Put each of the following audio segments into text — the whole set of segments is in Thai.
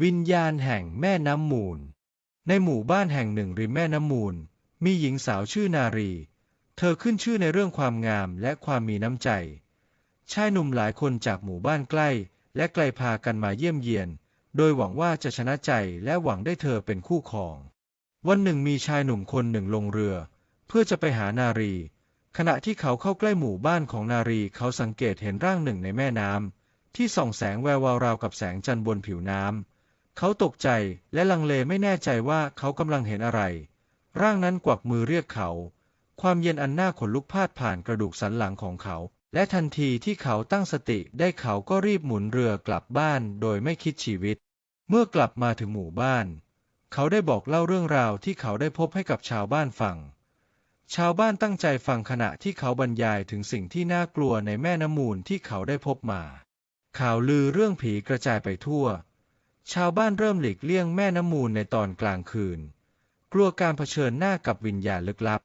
วิญญาณแห่งแม่น้ำมูล ในหมู่บ้านแห่งหนึ่งริมแม่น้ำมูล มีหญิงสาวชื่อนารี เธอขึ้นชื่อในเรื่องความงามและความมีน้ำใจ ชายหนุ่มหลายคนจากหมู่บ้านใกล้ และไกลพากันมาเยี่ยมเยียน โดยหวังว่าจะชนะใจและหวังได้เธอเป็นคู่ครอง วันหนึ่งมีชายหนุ่มคนหนึ่งลงเรือ เพื่อจะไปหานารี ขณะที่เขาเข้าใกล้หมู่บ้านของนารีเขาสังเกตเห็นร่างหนึ่งในแม่น้ำที่ส่องแสงแวววาวราวกับแสงจันทร์บนผิวน้ำ เขาตกใจและลังเลไม่แน่ใจว่าเขากำลังเห็นอะไร ร่างนั้นกวักมือเรียกเขา ความเย็นอันน่าขนลุกพาดผ่านกระดูกสันหลังของเขา และทันทีที่เขาตั้งสติได้เขาก็รีบหมุนเรือกลับบ้านโดยไม่คิดชีวิต เมื่อกลับมาถึงหมู่บ้าน เขาได้บอกเล่าเรื่องราวที่เขาได้พบให้กับชาวบ้านฟัง ชาวบ้านตั้งใจฟังขณะที่เขาบรรยายถึงสิ่งที่น่ากลัวในแม่น้ำมูลที่เขาได้พบมา ข่าวลือเรื่องผีกระจายไปทั่ว ชาวบ้านเริ่มหลีกเลี่ยงแม่น้ำมูลในตอนกลางคืน กลัวการเผชิญหน้ากับวิญญาณลึกลับ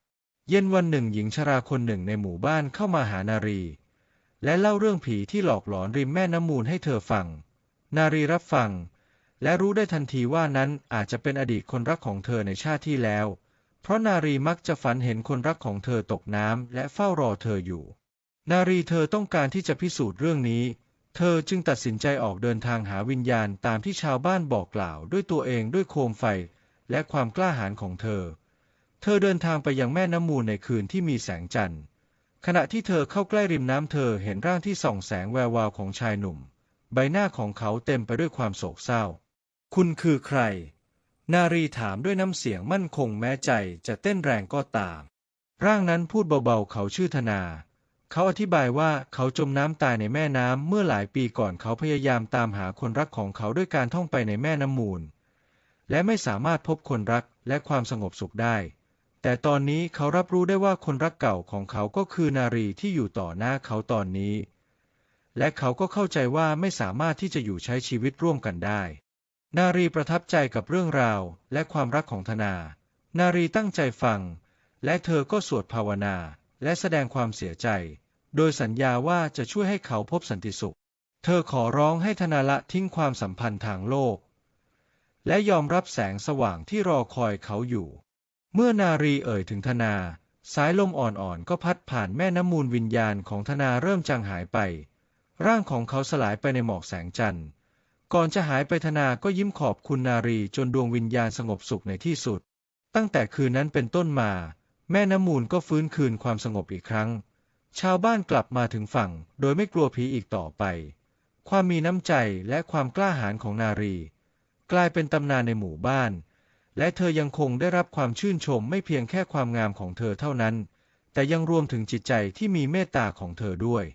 เย็นวันหนึ่งหญิงชราคนหนึ่งในหมู่บ้านเข้ามาหานารี และเล่าเรื่องผีที่หลอกหลอนริมแม่น้ำมูลให้เธอฟัง นารีรับฟัง และรู้ได้ทันทีว่านั้นอาจจะเป็นอดีตคนรักของเธอในชาติที่แล้ว เพราะนารีมักจะฝันเห็นคนรักของเธอตกน้ำและเฝ้ารอเธออยู่ นารีเธอต้องการที่จะพิสูจน์เรื่องนี้ เธอจึงตัดสินใจออกเดินทางหาวิญญาณตามที่ชาวบ้านบอกกล่าวด้วยตัวเองด้วยโคมไฟและความกล้าหาญของเธอ เธอเดินทางไปยังแม่น้ำมูลในคืนที่มีแสงจันทร์ ขณะที่เธอเข้าใกล้ริมน้ำเธอเห็นร่างที่ส่องแสงแวววาวของชายหนุ่ม ใบหน้าของเขาเต็มไปด้วยความโศกเศร้า คุณคือใคร นารีถามด้วยน้ำเสียงมั่นคงแม้ใจจะเต้นแรงก็ตาม ร่างนั้นพูดเบาๆเขาชื่อธนา เขาอธิบายว่าเขาจมน้ำตายในแม่น้ำเมื่อหลายปีก่อนเขาพยายามตามหาคนรักของเขาด้วยการท่องไปในแม่น้ำมูล และไม่สามารถพบคนรักและความสงบสุขได้ แต่ตอนนี้เขารับรู้ได้ว่าคนรักเก่าของเขาก็คือนารีที่อยู่ต่อหน้าเขาตอนนี้ และเขาก็เข้าใจว่าไม่สามารถที่จะอยู่ใช้ชีวิตร่วมกันได้ นารีประทับใจกับเรื่องราวและความรักของธนา นารีตั้งใจฟัง และเธอก็สวดภาวนาและแสดงความเสียใจ โดยสัญญาว่าจะช่วยให้เขาพบสันติสุข เธอขอร้องให้ธนาละทิ้งความสัมพันธ์ทางโลก และยอมรับแสงสว่างที่รอคอยเขาอยู่ เมื่อนารีเอ่ยถึงธนา สายลมอ่อนๆก็พัดผ่านแม่น้ำมูลวิญญาณของธนาเริ่มจางหายไป ร่างของเขาสลายไปในหมอกแสงจันทร์ ก่อนจะหายไปธนาก็ยิ้มขอบคุณนารีจนดวงวิญญาณสงบสุขในที่สุด ตั้งแต่คืนนั้นเป็นต้นมา แม่น้ำมูลก็ฟื้นคืนความสงบอีกครั้ง ชาวบ้านกลับมาถึงฝั่ง โดยไม่กลัวผีอีกต่อไป ความมีน้ำใจและความกล้าหาญของนารี กลายเป็นตำนานในหมู่บ้าน และเธอยังคงได้รับความชื่นชมไม่เพียงแค่ความงามของเธอเท่านั้น แต่ยังรวมถึงจิตใจที่มีเมตตาของเธอด้วย